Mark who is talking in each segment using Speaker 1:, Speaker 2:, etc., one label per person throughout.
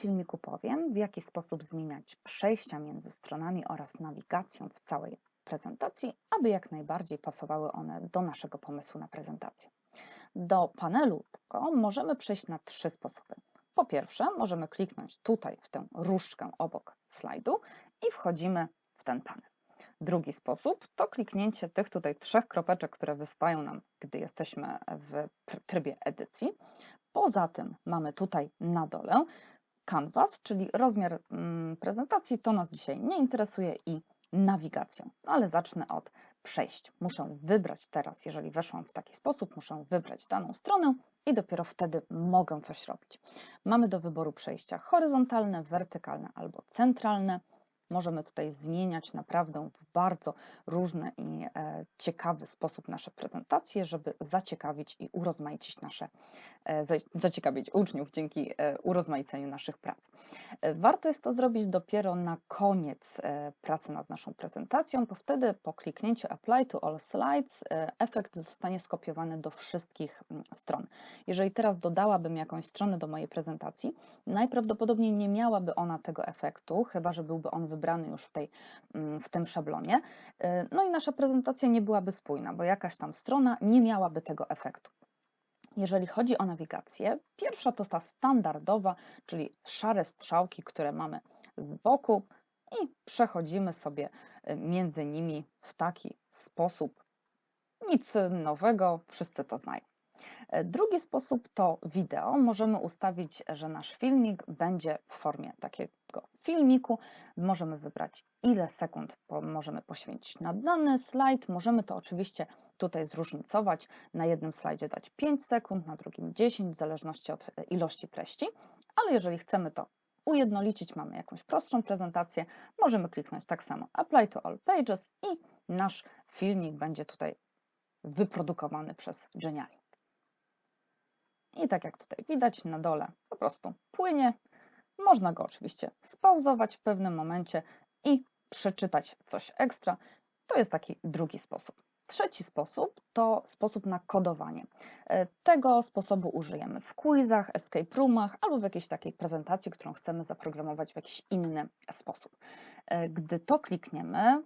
Speaker 1: filmiku powiem, w jaki sposób zmieniać przejścia między stronami oraz nawigacją w całej prezentacji, aby jak najbardziej pasowały one do naszego pomysłu na prezentację. Do panelu tego możemy przejść na trzy sposoby. Po pierwsze, możemy kliknąć tutaj w tę różdżkę obok slajdu i wchodzimy w ten panel. Drugi sposób to kliknięcie tych tutaj trzech kropeczek, które wystają nam, gdy jesteśmy w trybie edycji. Poza tym mamy tutaj na dole Canvas, czyli rozmiar mm, prezentacji, to nas dzisiaj nie interesuje i nawigacją. Ale zacznę od przejść. Muszę wybrać teraz, jeżeli weszłam w taki sposób, muszę wybrać daną stronę i dopiero wtedy mogę coś robić. Mamy do wyboru przejścia horyzontalne, wertykalne albo centralne. Możemy tutaj zmieniać naprawdę w bardzo różny i e, ciekawy sposób nasze prezentacje, żeby zaciekawić i urozmaicić nasze, e, zaciekawić uczniów dzięki e, urozmaiceniu naszych prac. Warto jest to zrobić dopiero na koniec pracy nad naszą prezentacją, bo wtedy po kliknięciu Apply to All Slides efekt zostanie skopiowany do wszystkich stron. Jeżeli teraz dodałabym jakąś stronę do mojej prezentacji, najprawdopodobniej nie miałaby ona tego efektu, chyba że byłby on wybrany wybrany już w, tej, mm, w tym szablonie. Y, no i nasza prezentacja nie byłaby spójna, bo jakaś tam strona nie miałaby tego efektu. Jeżeli chodzi o nawigację, pierwsza to ta standardowa, czyli szare strzałki, które mamy z boku i przechodzimy sobie y, między nimi w taki sposób. Nic nowego, wszyscy to znają. Drugi sposób to wideo. Możemy ustawić, że nasz filmik będzie w formie takiego filmiku. Możemy wybrać, ile sekund możemy poświęcić na dany slajd. Możemy to oczywiście tutaj zróżnicować. Na jednym slajdzie dać 5 sekund, na drugim 10, w zależności od e, ilości treści. Ale jeżeli chcemy to ujednolicić, mamy jakąś prostszą prezentację, możemy kliknąć tak samo Apply to All Pages i nasz filmik będzie tutaj wyprodukowany przez Geniali. I tak jak tutaj widać na dole po prostu płynie. Można go oczywiście spauzować w pewnym momencie i przeczytać coś ekstra. To jest taki drugi sposób. Trzeci sposób to sposób na kodowanie. E, tego sposobu użyjemy w quizach, escape roomach albo w jakiejś takiej prezentacji, którą chcemy zaprogramować w jakiś inny sposób. E, gdy to klikniemy,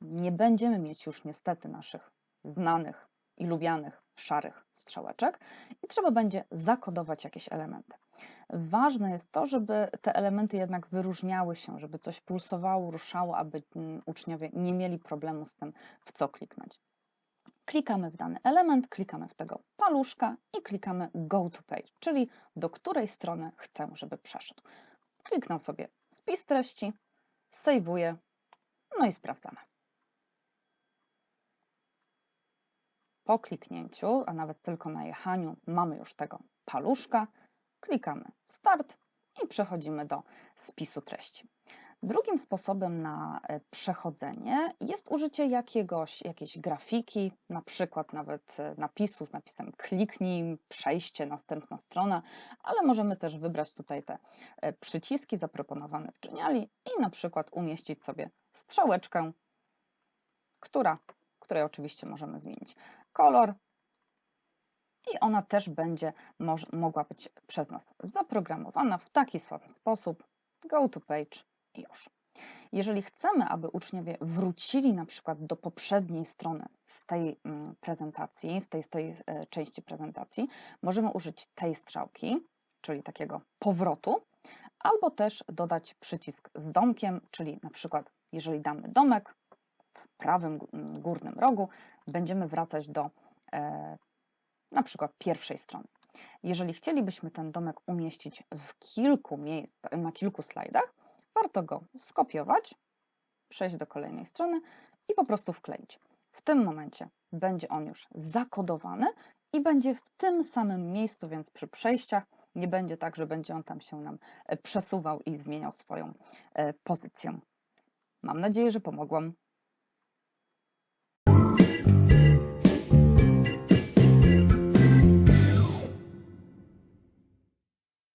Speaker 1: nie będziemy mieć już niestety naszych znanych i lubianych szarych strzałeczek i trzeba będzie zakodować jakieś elementy. Ważne jest to, żeby te elementy jednak wyróżniały się, żeby coś pulsowało, ruszało, aby mm, uczniowie nie mieli problemu z tym, w co kliknąć. Klikamy w dany element, klikamy w tego paluszka i klikamy Go to Page, czyli do której strony chcę, żeby przeszedł. Kliknę sobie spis treści, sejwuję, no i sprawdzamy. Po kliknięciu, a nawet tylko na jechaniu, mamy już tego paluszka. Klikamy Start i przechodzimy do spisu treści. Drugim sposobem na e, przechodzenie jest użycie jakiegoś, jakiejś grafiki, na przykład nawet e, napisu z napisem kliknij, przejście, następna strona, ale możemy też wybrać tutaj te e, przyciski zaproponowane w Geniali i na przykład umieścić sobie strzałeczkę, która, której oczywiście możemy zmienić kolor i ona też będzie mogła być przez nas zaprogramowana w taki sam sposób. Go to page i już. Jeżeli chcemy, aby uczniowie wrócili na przykład do poprzedniej strony z tej mm, prezentacji, z tej, z tej e, części prezentacji, możemy użyć tej strzałki, czyli takiego powrotu, albo też dodać przycisk z domkiem, czyli na przykład jeżeli damy domek prawym górnym rogu, będziemy wracać do e, na przykład pierwszej strony. Jeżeli chcielibyśmy ten domek umieścić w kilku miejsc, na kilku slajdach, warto go skopiować, przejść do kolejnej strony i po prostu wkleić. W tym momencie będzie on już zakodowany i będzie w tym samym miejscu, więc przy przejściach nie będzie tak, że będzie on tam się nam e, przesuwał i zmieniał swoją e, pozycję. Mam nadzieję, że pomogłam.